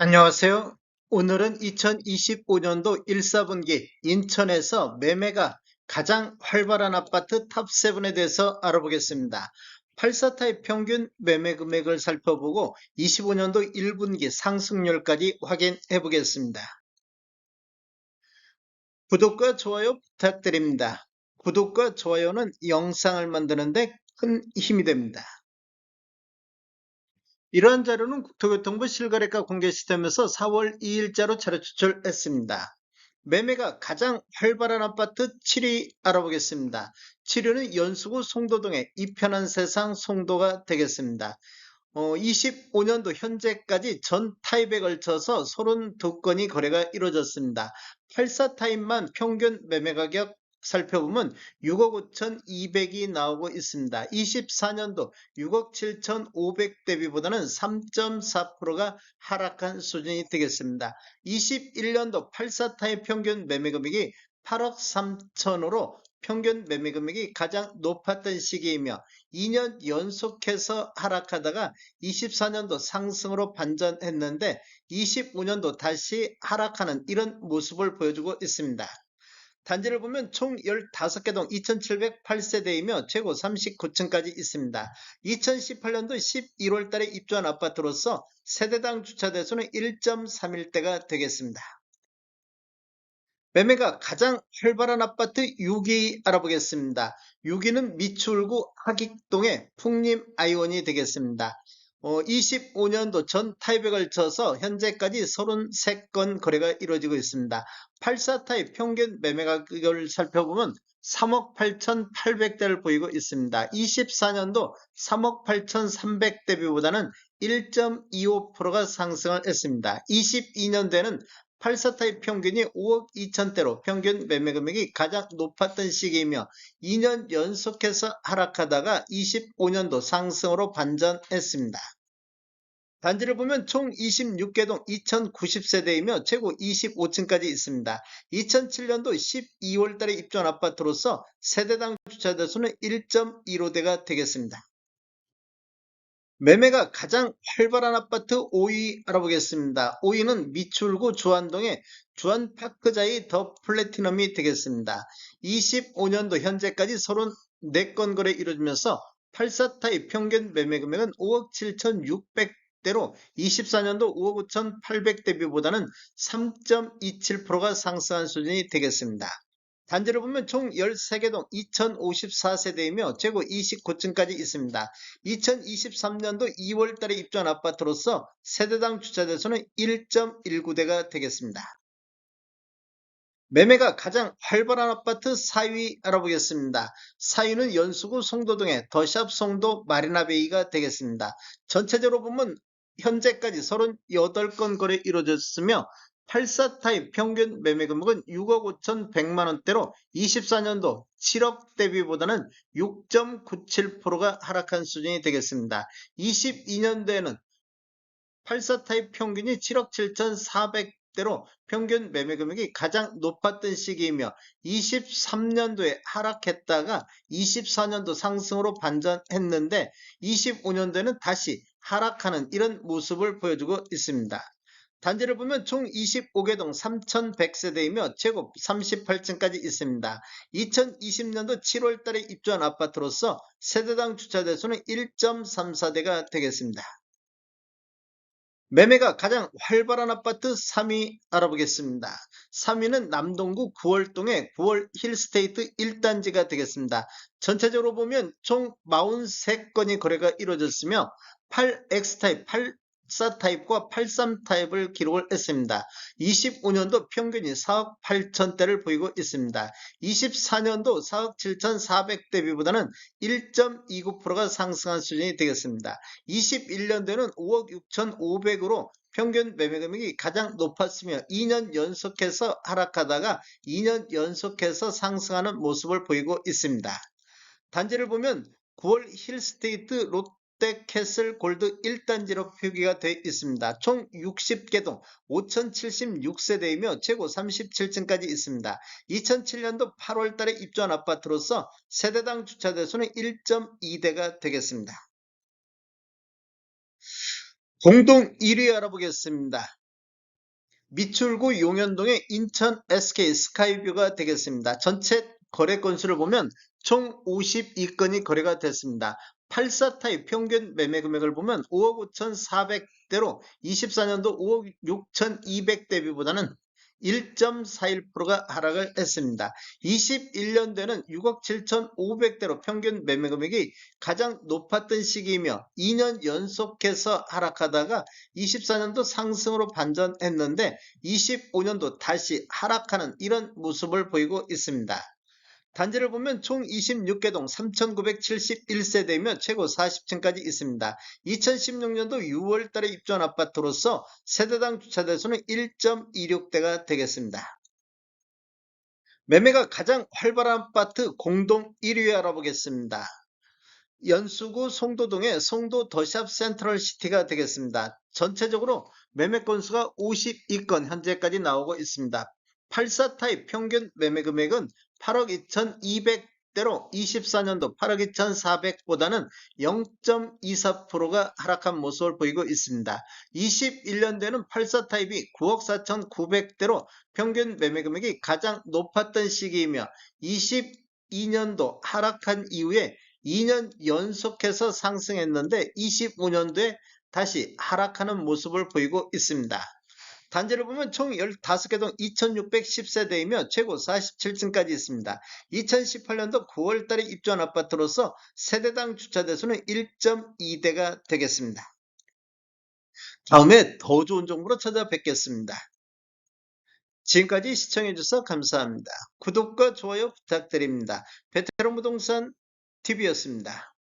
안녕하세요. 오늘은 2025년도 1사분기 인천에서 매매가 가장 활발한 아파트 탑7에 대해서 알아보겠습니다. 84타입 평균 매매 금액을 살펴보고 25년도 1분기 상승률까지 확인해 보겠습니다. 구독과 좋아요 부탁드립니다. 구독과 좋아요는 영상을 만드는데 큰 힘이 됩니다. 이러한 자료는 국토교통부 실거래가 공개 시스템에서 4월 2일자로 차례 추출했습니다. 매매가 가장 활발한 아파트 7위 알아보겠습니다. 7위는 연수구 송도동의 이편한 세상 송도가 되겠습니다. 어, 25년도 현재까지 전 타입에 걸쳐서 32건이 거래가 이루어졌습니다. 84 타입만 평균 매매 가격 살펴보면 6억 5천2백이 나오고 있습니다. 24년도 6억 7천5백 대비보다는 3.4%가 하락한 수준이 되겠습니다. 21년도 84타입 평균 매매 금액이 8억 3천으로 평균 매매 금액이 가장 높았던 시기이며 2년 연속해서 하락하다가 24년도 상승으로 반전했는데 25년도 다시 하락하는 이런 모습을 보여주고 있습니다. 단지를 보면 총 15개 동 2708세대이며 최고 39층까지 있습니다. 2018년도 11월 달에 입주한 아파트로서 세대당 주차 대수는 1.31대가 되겠습니다. 매매가 가장 활발한 아파트 6위 알아보겠습니다. 6위는 미추홀구 하익동의 풍림 아이원이 되겠습니다. 어, 25년도 전 타입에 걸쳐서 현재까지 33건 거래가 이루어지고 있습니다. 84 타입 평균 매매 가격을 살펴보면 3억 8,800대를 보이고 있습니다. 24년도 3억 8,300 대비보다는 1.25%가 상승을 했습니다. 22년대는 84 타입 평균이 5억 2천대로 평균 매매 금액이 가장 높았던 시기이며 2년 연속해서 하락하다가 25년도 상승으로 반전했습니다. 단지를 보면 총 26개 동 2090세대이며 최고 25층까지 있습니다. 2007년도 12월 달에 입주한 아파트로서 세대당 주차 대 수는 1.15대가 되겠습니다. 매매가 가장 활발한 아파트 5위 알아보겠습니다. 5위는 미추홀구 주안동의 주안파크자이 더 플래티넘이 되겠습니다. 25년도 현재까지 34건 거래 이루어지면서 84타입 평균 매매 금액은 5억 7,600대로 24년도 5억 5,800 대비보다는 3.27%가 상승한 수준이 되겠습니다. 단지를 보면 총 13개 동 2054세대이며 최고 29층까지 있습니다. 2023년도 2월 달에 입주한 아파트로서 세대당 주차 대수는 1.19대가 되겠습니다. 매매가 가장 활발한 아파트 4위 알아보겠습니다. 4위는 연수구 송도동의 더샵 송도 마리나베이가 되겠습니다. 전체적으로 보면 현재까지 38건 거래 이루어졌으며 84 타입 평균 매매 금액은 6억 5천 100만 원대로 24년도 7억 대비보다는 6.97%가 하락한 수준이 되겠습니다. 22년도에는 84 타입 평균이 7억 7천 400대로 평균 매매 금액이 가장 높았던 시기이며 23년도에 하락했다가 24년도 상승으로 반전했는데 25년도에는 다시 하락하는 이런 모습을 보여주고 있습니다. 단지를 보면 총 25개 동 3,100세대이며 최고 38층까지 있습니다. 2020년도 7월 달에 입주한 아파트로서 세대당 주차 대수는 1.34대가 되겠습니다. 매매가 가장 활발한 아파트 3위 알아보겠습니다. 3위는 남동구 9월동의 9월 힐스테이트 1단지가 되겠습니다. 전체적으로 보면 총 43건이 거래가 이루어졌으며 8X타입, 84 타입과 83 타입을 기록을 했습니다. 25년도 평균이 4억 8천대를 보이고 있습니다. 24년도 4억 7천400 대비보다는 1.29%가 상승한 수준이 되겠습니다. 21년도에는 5억 6천5백으로 평균 매매 금액이 가장 높았으며 2년 연속해서 하락하다가 2년 연속해서 상승하는 모습을 보이고 있습니다. 단지를 보면 9월 힐스테이트 롯데 롯데 캐슬 골드 1단지로 표기가 되어 있습니다. 총 60개 동 5076세대이며 최고 37층까지 있습니다. 2007년도 8월 달에 입주한 아파트로서 세대당 주차 대수는 1.2대가 되겠습니다. 공동 1위 알아보겠습니다. 미출구 용현동의 인천 SK 스카이뷰가 되겠습니다. 전체 거래 건수를 보면 총 52건이 거래가 됐습니다. 84 타입 평균 매매 금액을 보면 5억 5,400대로 24년도 5억 6,200 대비보다는 1.41%가 하락을 했습니다. 21년도에는 6억 7,500대로 평균 매매 금액이 가장 높았던 시기이며 2년 연속해서 하락하다가 24년도 상승으로 반전했는데 25년도 다시 하락하는 이런 모습을 보이고 있습니다. 단지를 보면 총 26개 동 3,971세대이며 최고 40층까지 있습니다. 2016년도 6월 달에 입주한 아파트로서 세대당 주차 대수는 1.26대가 되겠습니다. 매매가 가장 활발한 아파트 공동 1위 알아보겠습니다. 연수구 송도동의 송도 더샵 센트럴 시티가 되겠습니다. 전체적으로 매매 건수가 52건 현재까지 나오고 있습니다. 84 타입 평균 매매 금액은 8억 2,200대로 24년도 8억 2,400보다는 0.24%가 하락한 모습을 보이고 있습니다. 21년도에는 84 타입이 9억 4,900대로 평균 매매 금액이 가장 높았던 시기이며 22년도 하락한 이후에 2년 연속해서 상승했는데 25년도에 다시 하락하는 모습을 보이고 있습니다. 단지를 보면 총 15개 동 2610세대이며 최고 47층까지 있습니다. 2018년도 9월 달에 입주한 아파트로서 세대당 주차 대수는 1.2대가 되겠습니다. 다음에 더 좋은 정보로 찾아뵙겠습니다. 지금까지 시청해주셔서 감사합니다. 구독과 좋아요 부탁드립니다. 베테랑 부동산 TV였습니다.